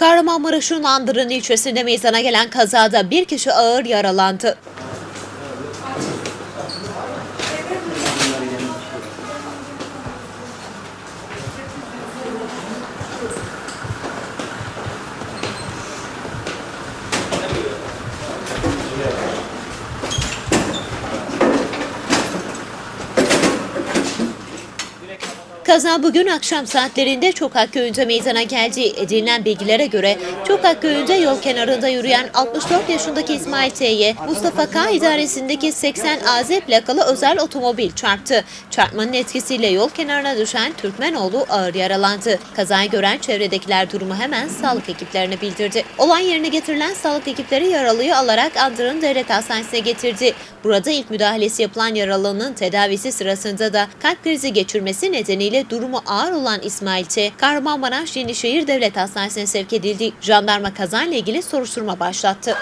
Kahramanmaraş'ın Andırın ilçesinde meydana gelen kazada bir kişi ağır yaralandı. Kaza bugün akşam saatlerinde Çokak köyünde meydana geldi. Edinilen bilgilere göre Çokak köyünde yol kenarında yürüyen 64 yaşındaki İsmail T'ye Mustafa K idaresindeki 80 AZ plakalı özel otomobil çarptı. Çarpmanın etkisiyle yol kenarına düşen Türkmenoğlu ağır yaralandı. Kazayı gören çevredekiler durumu hemen sağlık ekiplerine bildirdi. Olay yerine getirilen sağlık ekipleri yaralıyı alarak Andırın Devlet Hastanesi'ne getirdi. Burada ilk müdahalesi yapılan yaralının tedavisi sırasında da kalp krizi geçirmesi nedeniyle durumu ağır olan İsmail Ç. Kahramanmaraş Yenişehir Devlet Hastanesi'ne sevk edildi. Jandarma kazayla ilgili soruşturma başlattı.